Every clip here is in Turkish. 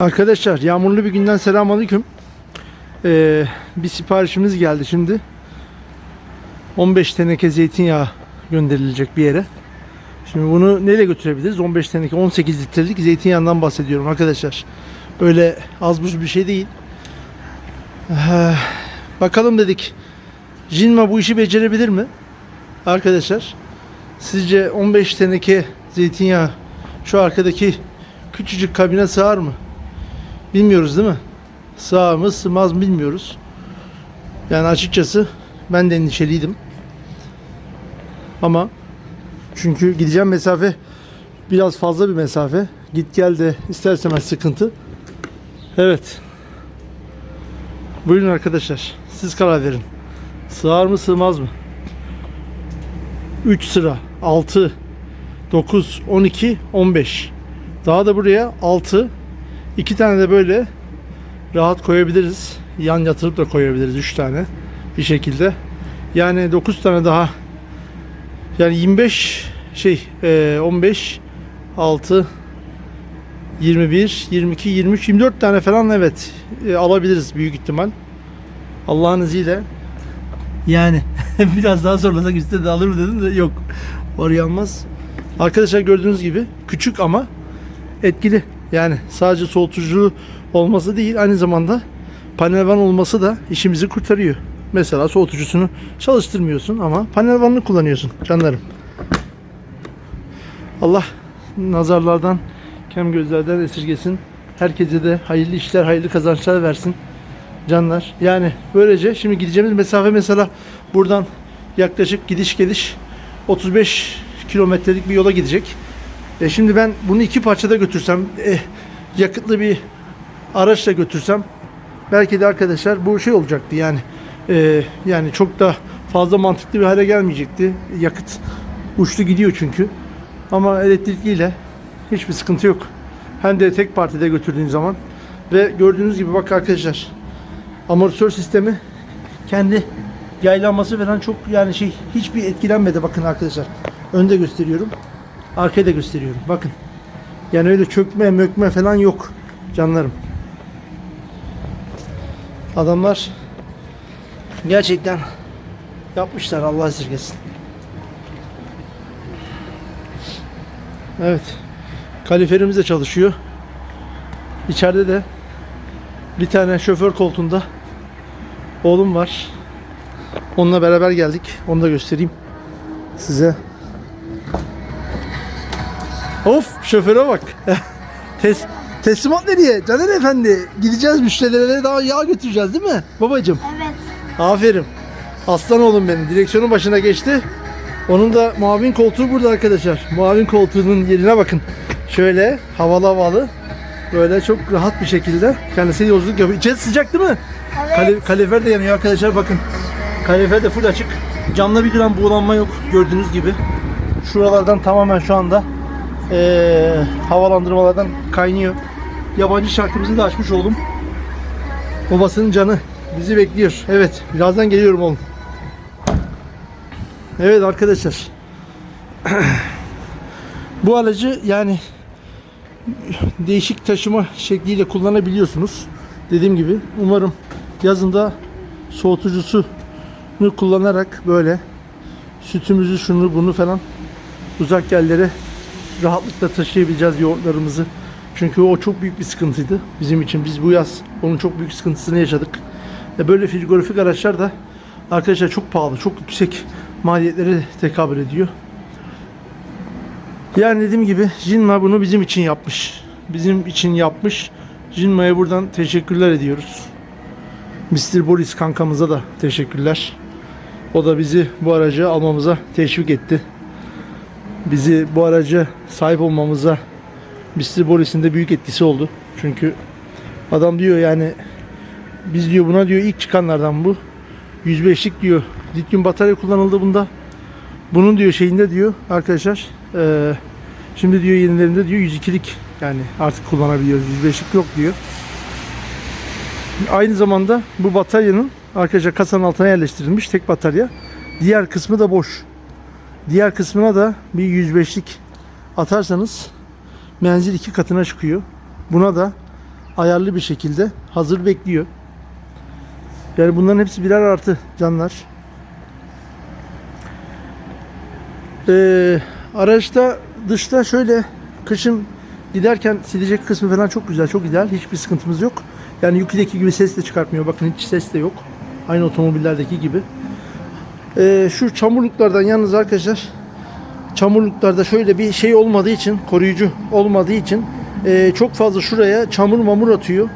Arkadaşlar yağmurlu bir günden selamünaleyküm. Ee, bir siparişimiz geldi şimdi. 15 teneke zeytinyağı gönderilecek bir yere. Şimdi bunu neyle götürebiliriz? 15 teneke 18 litrelik zeytinyağından bahsediyorum arkadaşlar. Öyle az buz bir şey değil. Ee, bakalım dedik. Jinma bu işi becerebilir mi? Arkadaşlar sizce 15 teneke zeytinyağı şu arkadaki küçücük kabine sığar mı? Bilmiyoruz değil mi? Sığar mı sığmaz mı bilmiyoruz. Yani açıkçası ben de endişeliydim. Ama çünkü gideceğim mesafe biraz fazla bir mesafe. Git gel de ister istemez sıkıntı. Evet. Buyurun arkadaşlar. Siz karar verin. Sığar mı sığmaz mı? 3 sıra. 6 9 12 15. Daha da buraya 6 İki tane de böyle rahat koyabiliriz. Yan yatırıp da koyabiliriz. Üç tane bir şekilde. Yani 9 tane daha yani 25 şey e, 15 6 21 22 23 24 tane falan evet e, alabiliriz büyük ihtimal. Allah'ın izniyle yani biraz daha zorlasak üstte de alır mı dedim de yok. Oraya almaz. Arkadaşlar gördüğünüz gibi küçük ama etkili. Yani sadece soğutucu olması değil aynı zamanda panel van olması da işimizi kurtarıyor. Mesela soğutucusunu çalıştırmıyorsun ama panel vanını kullanıyorsun canlarım. Allah nazarlardan, kem gözlerden esirgesin. Herkese de hayırlı işler, hayırlı kazançlar versin. Canlar. Yani böylece şimdi gideceğimiz mesafe mesela buradan yaklaşık gidiş geliş 35 kilometrelik bir yola gidecek. E şimdi ben bunu iki parçada götürsem, e, yakıtlı bir araçla götürsem belki de arkadaşlar bu şey olacaktı yani e, yani çok da fazla mantıklı bir hale gelmeyecekti. Yakıt uçtu gidiyor çünkü. Ama elektrikliyle hiçbir sıkıntı yok. Hem de tek partide götürdüğün zaman ve gördüğünüz gibi bak arkadaşlar amortisör sistemi kendi yaylanması falan çok yani şey hiçbir etkilenmedi bakın arkadaşlar. Önde gösteriyorum. Arkaya da gösteriyorum. Bakın. Yani öyle çökme mökme falan yok. Canlarım. Adamlar gerçekten yapmışlar Allah esirgesin. Evet. Kaliferimiz de çalışıyor. İçeride de bir tane şoför koltuğunda oğlum var. Onunla beraber geldik. Onu da göstereyim size. Of şoföre bak. Tes teslimat nereye? Caner Efendi. Gideceğiz müşterilere daha yağ götüreceğiz değil mi? Babacım. Evet. Aferin. Aslan oğlum benim. Direksiyonun başına geçti. Onun da muavin koltuğu burada arkadaşlar. Muavin koltuğunun yerine bakın. Şöyle havalı havalı. Böyle çok rahat bir şekilde kendisi yolculuk yapıyor. İçerisi sıcak değil mi? Evet. Kale, kalefer de yanıyor arkadaşlar bakın. Kalefer de full açık. Camda bir gram buğulanma yok gördüğünüz gibi. Şuralardan tamamen şu anda eee, havalandırmalardan kaynıyor. Yabancı şarkımızı da açmış oldum. Babasının canı bizi bekliyor. Evet birazdan geliyorum oğlum. Evet arkadaşlar. Bu aracı yani değişik taşıma şekliyle kullanabiliyorsunuz. Dediğim gibi umarım yazında soğutucusunu kullanarak böyle sütümüzü şunu bunu falan uzak yerlere rahatlıkla taşıyabileceğiz yoğurtlarımızı. Çünkü o çok büyük bir sıkıntıydı bizim için. Biz bu yaz onun çok büyük sıkıntısını yaşadık. E böyle frigorifik araçlar da arkadaşlar çok pahalı, çok yüksek maliyetlere tekabül ediyor. Yani dediğim gibi Jinma bunu bizim için yapmış. Bizim için yapmış. Jinma'ya buradan teşekkürler ediyoruz. Mr. Boris kankamıza da teşekkürler. O da bizi bu aracı almamıza teşvik etti. Bizi bu araca sahip olmamıza Mr. Boris'in de büyük etkisi oldu. Çünkü adam diyor yani biz diyor buna diyor ilk çıkanlardan bu. 105'lik diyor. Lityum batarya kullanıldı bunda. Bunun diyor şeyinde diyor arkadaşlar eee, şimdi diyor yenilerinde diyor 102'lik yani artık kullanabiliyoruz. 105'lik yok diyor. Aynı zamanda bu bataryanın arkadaşlar kasanın altına yerleştirilmiş tek batarya. Diğer kısmı da boş. Diğer kısmına da bir 105'lik atarsanız menzil iki katına çıkıyor. Buna da ayarlı bir şekilde hazır bekliyor. Yani bunların hepsi birer artı canlar. Ee, araçta dışta şöyle kışın giderken silecek kısmı falan çok güzel, çok ideal. Hiçbir sıkıntımız yok. Yani Yuki'deki gibi ses de çıkartmıyor. Bakın hiç ses de yok. Aynı otomobillerdeki gibi. Ee, şu çamurluklardan yalnız arkadaşlar çamurluklarda şöyle bir şey olmadığı için koruyucu olmadığı için e, çok fazla şuraya çamur mamur atıyor.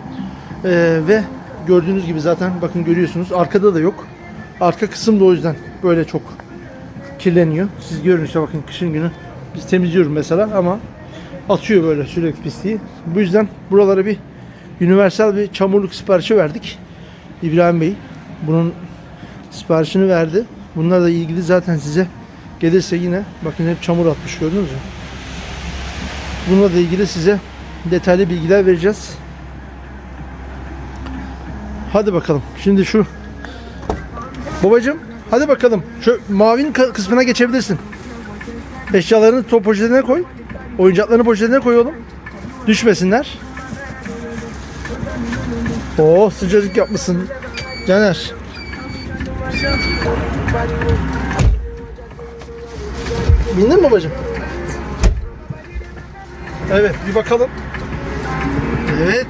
E, ve gördüğünüz gibi zaten bakın görüyorsunuz arkada da yok. Arka kısım da o yüzden böyle çok kirleniyor. Siz görün bakın kışın günü biz temizliyoruz mesela ama atıyor böyle sürekli pisliği. Bu yüzden buralara bir universal bir çamurluk siparişi verdik. İbrahim Bey bunun siparişini verdi. Bunlarla ilgili zaten size gelirse yine bakın hep çamur atmış gördünüz mü? Bununla da ilgili size detaylı bilgiler vereceğiz. Hadi bakalım. Şimdi şu Babacım hadi bakalım. Şu mavinin kısmına geçebilirsin. Eşyalarını top poşetine koy. Oyuncaklarını poşetine koy oğlum. Düşmesinler. Oo sıcacık yapmışsın. Caner. Bindin mi babacım? Evet bir bakalım. Evet.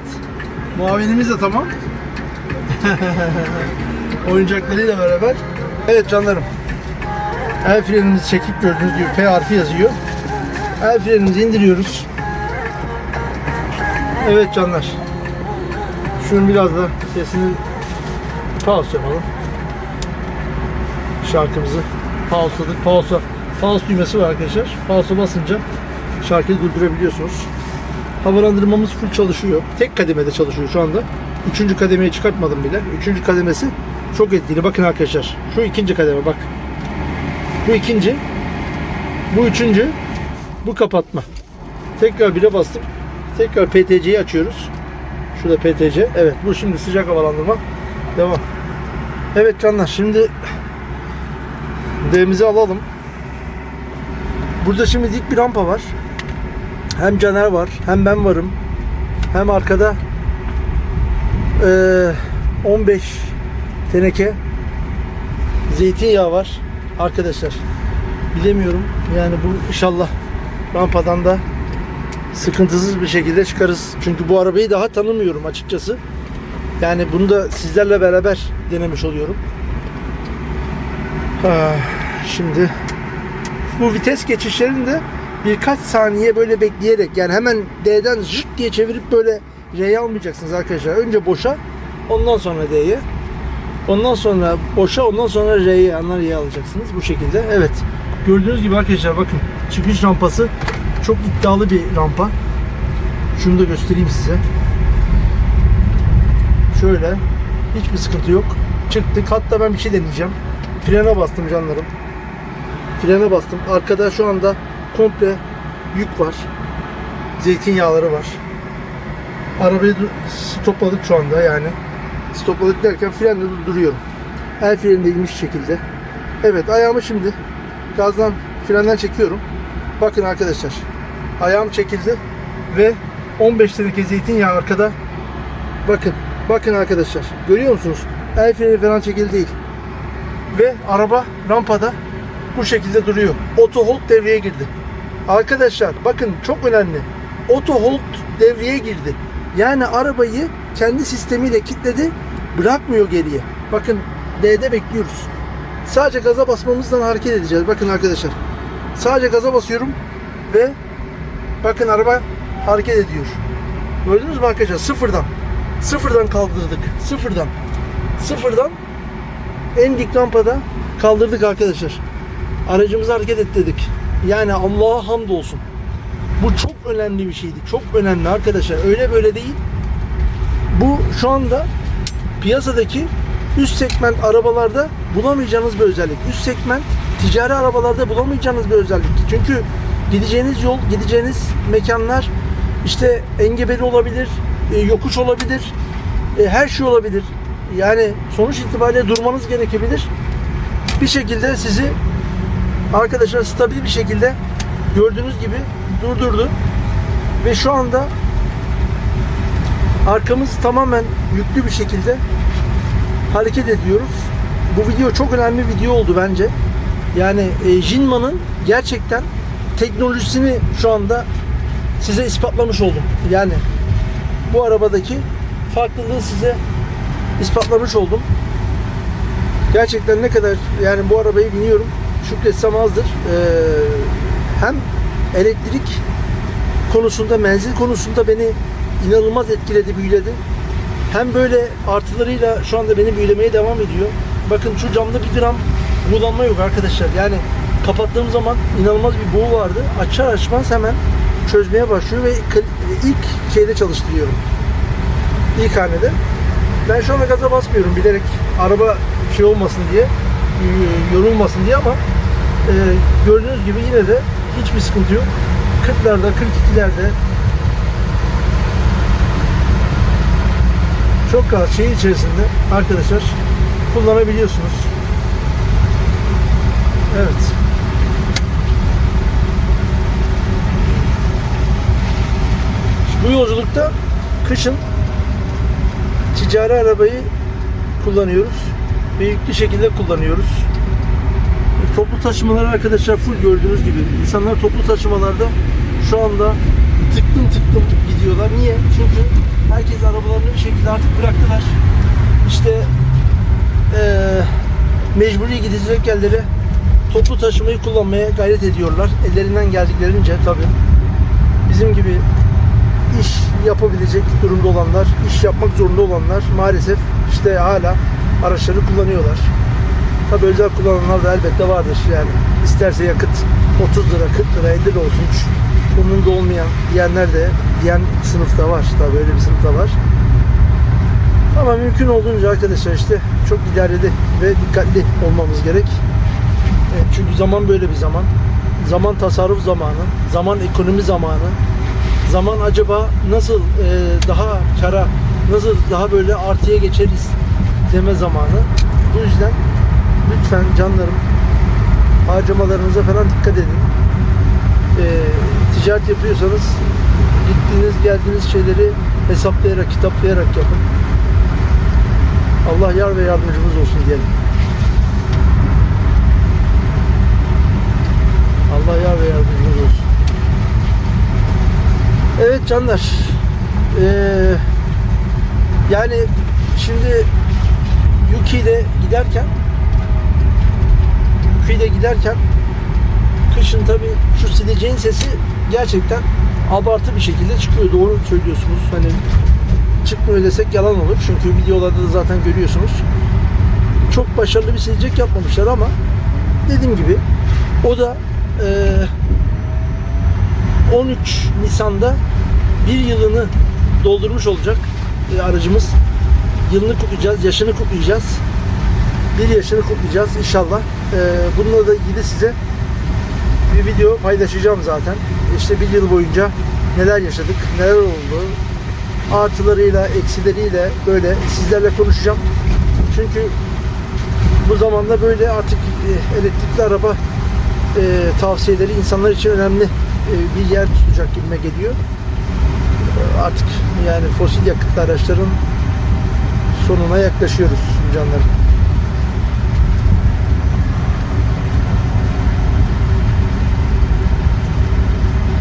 Muavinimiz de tamam. Oyuncaklarıyla beraber. Evet canlarım. El frenimizi çekip gördüğünüz gibi P harfi yazıyor. El frenimizi indiriyoruz. Evet canlar. Şunun biraz da sesini pause yapalım. Şarkımızı pauseladık. Pause, pause düğmesi var arkadaşlar. Pause basınca şarkıyı durdurabiliyorsunuz. Havalandırmamız full çalışıyor. Tek kademede çalışıyor şu anda. Üçüncü kademeyi çıkartmadım bile. Üçüncü kademesi çok etkili. Bakın arkadaşlar. Şu ikinci kademe bak. Bu ikinci. Bu üçüncü. Bu kapatma. Tekrar bire bastım. Tekrar PTC'yi açıyoruz. Şurada PTC. Evet bu şimdi sıcak havalandırma. Devam. Evet canlar şimdi D'mizi alalım. Burada şimdi dik bir rampa var. Hem Caner var, hem ben varım. Hem arkada eee, 15 teneke zeytinyağı var. Arkadaşlar bilemiyorum. Yani bu inşallah rampadan da sıkıntısız bir şekilde çıkarız. Çünkü bu arabayı daha tanımıyorum açıkçası. Yani bunu da sizlerle beraber denemiş oluyorum. Ha, şimdi bu vites geçişlerinde birkaç saniye böyle bekleyerek yani hemen D'den zırt diye çevirip böyle R'ye almayacaksınız arkadaşlar. Önce boşa ondan sonra D'ye. Ondan sonra boşa ondan sonra R'ye anlar Y'ye alacaksınız bu şekilde. Evet. Gördüğünüz gibi arkadaşlar bakın çıkış rampası çok iddialı bir rampa. Şunu da göstereyim size. Şöyle hiçbir sıkıntı yok. Çıktık. Hatta ben bir şey deneyeceğim. Frene bastım canlarım. Frene bastım. Arkada şu anda komple yük var. Zeytinyağları var. Arabayı stopladık şu anda yani. Stopladık derken frenle durduruyorum. El freni de inmiş şekilde. Evet ayağımı şimdi gazdan frenden çekiyorum. Bakın arkadaşlar. Ayağım çekildi ve 15 teneke zeytinyağı arkada. Bakın. Bakın arkadaşlar. Görüyor musunuz? El freni falan çekildi değil. Ve araba rampada bu şekilde duruyor. Auto hold devreye girdi. Arkadaşlar bakın çok önemli. Auto hold devreye girdi. Yani arabayı kendi sistemiyle kilitledi. Bırakmıyor geriye. Bakın D'de bekliyoruz. Sadece gaza basmamızdan hareket edeceğiz. Bakın arkadaşlar. Sadece gaza basıyorum ve bakın araba hareket ediyor. Gördünüz mü arkadaşlar? Sıfırdan. Sıfırdan kaldırdık. Sıfırdan. Sıfırdan en dik rampada kaldırdık arkadaşlar. Aracımızı hareket ettirdik. Yani Allah'a hamdolsun. Bu çok önemli bir şeydi. Çok önemli arkadaşlar. Öyle böyle değil. Bu şu anda piyasadaki üst segment arabalarda bulamayacağınız bir özellik. Üst segment ticari arabalarda bulamayacağınız bir özellik. Çünkü gideceğiniz yol, gideceğiniz mekanlar işte engebeli olabilir, e, yokuş olabilir, e, her şey olabilir. Yani sonuç itibariyle durmanız gerekebilir. Bir şekilde sizi arkadaşlar stabil bir şekilde gördüğünüz gibi durdurdu. Ve şu anda Arkamız tamamen yüklü bir şekilde hareket ediyoruz. Bu video çok önemli bir video oldu bence. Yani e, Jinma'nın gerçekten teknolojisini şu anda size ispatlamış oldum. Yani bu arabadaki farklılığı size ispatlamış oldum. Gerçekten ne kadar yani bu arabayı biniyorum şükretsem azdır. Ee, hem elektrik konusunda, menzil konusunda beni inanılmaz etkiledi, büyüledi. Hem böyle artılarıyla şu anda beni büyülemeye devam ediyor. Bakın şu camda bir gram buğulanma yok arkadaşlar. Yani kapattığım zaman inanılmaz bir buğu vardı. Açar açmaz hemen çözmeye başlıyor ve ilk şeyde çalıştırıyorum. İlk hanede. Ben şu anda gaza basmıyorum bilerek araba şey olmasın diye, y- yorulmasın diye ama e, gördüğünüz gibi yine de hiçbir sıkıntı yok. 40'larda, 42'lerde çok rahat şehir içerisinde arkadaşlar kullanabiliyorsunuz. Evet. Bu yolculukta kışın ticari arabayı kullanıyoruz ve yüklü şekilde kullanıyoruz. E, Toplu taşımalar arkadaşlar full gördüğünüz gibi. İnsanlar toplu taşımalarda şu anda tıktım tıktım gidiyorlar. Niye? Çünkü herkes arabalarını bir şekilde artık bıraktılar. İşte eee mecburi gidecek yerlere toplu taşımayı kullanmaya gayret ediyorlar. Ellerinden geldiklerince tabii. Bizim gibi yapabilecek durumda olanlar, iş yapmak zorunda olanlar maalesef işte hala araçları kullanıyorlar. Tabii özel kullananlar da elbette vardır yani. isterse yakıt 30 lira, 40 lira, 50 lira olsun. Hiç umurunda olmayan diyenler de diyen sınıfta var. Tabii öyle bir sınıfta var. Ama mümkün olduğunca arkadaşlar işte çok idareli ve dikkatli olmamız gerek. E, çünkü zaman böyle bir zaman. Zaman tasarruf zamanı, zaman ekonomi zamanı. Zaman acaba nasıl e, daha kara, nasıl daha böyle artıya geçeriz deme zamanı. Bu yüzden lütfen canlarım harcamalarınıza falan dikkat edin. E, ticaret yapıyorsanız gittiğiniz geldiğiniz şeyleri hesaplayarak, kitaplayarak yapın. Allah yar ve yardımcımız olsun diyelim. Allah yar ve yardımcımız olsun. Evet canlar. Ee, yani şimdi Yuki'de giderken Yuki'de giderken kışın tabi şu sileceğin sesi gerçekten abartı bir şekilde çıkıyor. Doğru söylüyorsunuz. Hani çıkmıyor desek yalan olur. Çünkü videolarda da zaten görüyorsunuz. Çok başarılı bir silecek yapmamışlar ama dediğim gibi o da eee 13 Nisan'da bir yılını doldurmuş olacak e, aracımız. Yılını kutlayacağız, yaşını kutlayacağız. Bir yaşını kutlayacağız inşallah. E, bununla da ilgili size bir video paylaşacağım zaten. İşte bir yıl boyunca neler yaşadık, neler oldu, artılarıyla, eksileriyle böyle sizlerle konuşacağım. Çünkü bu zamanda böyle artık e, elektrikli araba e, tavsiyeleri insanlar için önemli bir yer tutacak gibime geliyor. E, artık yani fosil yakıtlı araçların sonuna yaklaşıyoruz canlarım.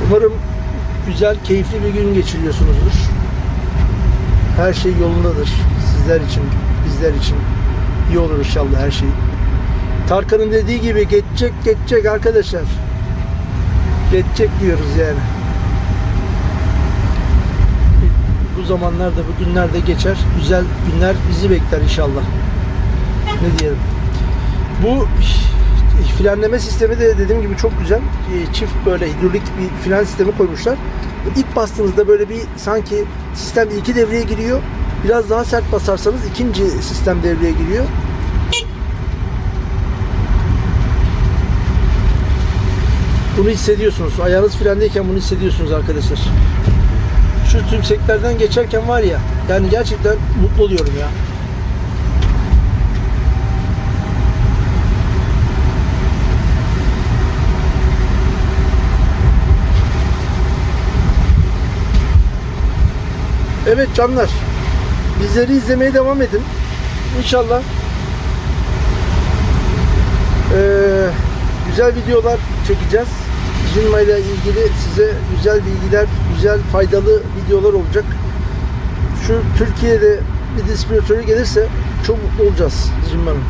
Umarım güzel, keyifli bir gün geçiriyorsunuzdur. Her şey yolundadır. Sizler için, bizler için iyi olur inşallah her şey. Tarkan'ın dediği gibi geçecek geçecek arkadaşlar. Geçecek diyoruz yani. Bu zamanlarda, bu günlerde geçer. Güzel günler bizi bekler inşallah. Ne diyelim. Bu frenleme sistemi de dediğim gibi çok güzel. E, Çift böyle hidrolik bir fren sistemi koymuşlar. İlk bastığınızda böyle bir sanki sistem iki devreye giriyor. Biraz daha sert basarsanız ikinci sistem devreye giriyor. Bunu hissediyorsunuz. Ayağınız frendeyken bunu hissediyorsunuz arkadaşlar. Şu tümseklerden geçerken var ya yani gerçekten mutlu oluyorum ya. Evet canlar. Bizleri izlemeye devam edin. İnşallah eee, güzel videolar çekeceğiz. Jinma ile ilgili size güzel bilgiler, güzel faydalı videolar olacak. Şu Türkiye'de bir distribütörü gelirse çok mutlu olacağız Jinma'nın.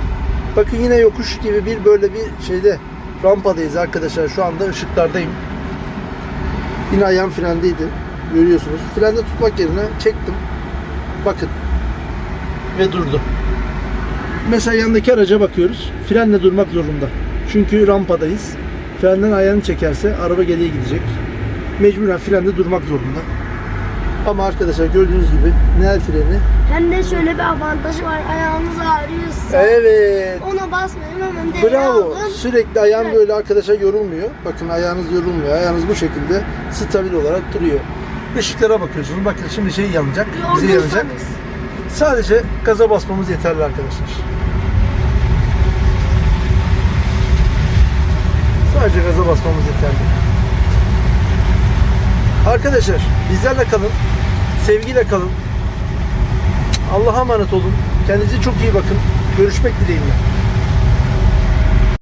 Bakın yine yokuş gibi bir böyle bir şeyde rampadayız arkadaşlar. Şu anda ışıklardayım. Yine ayağım frendeydi. Görüyorsunuz. Frende tutmak yerine çektim. Bakın. Ve durdu. Mesela yanındaki araca bakıyoruz. Frenle durmak zorunda. Çünkü rampadayız. Frenden ayağını çekerse araba geriye gidecek. Mecburen frende durmak zorunda. Ama arkadaşlar gördüğünüz gibi nel freni. Hem de şöyle bir avantajı var. Ayağınız ağrıyorsa Evet. ona basmayın hemen devre Bravo. alın. Sürekli ayağım Evet. böyle arkadaşlar yorulmuyor. Bakın ayağınız yorulmuyor. Ayağınız bu şekilde stabil olarak duruyor. Işıklara bakıyorsunuz. Bakın şimdi şey yanacak. Bize yanacak. Sadece gaza basmamız yeterli arkadaşlar. Sadece gaza basmamız yeterli. Arkadaşlar bizlerle kalın. Sevgiyle kalın. Allah'a emanet olun. Kendinize çok iyi bakın. Görüşmek dileğiyle.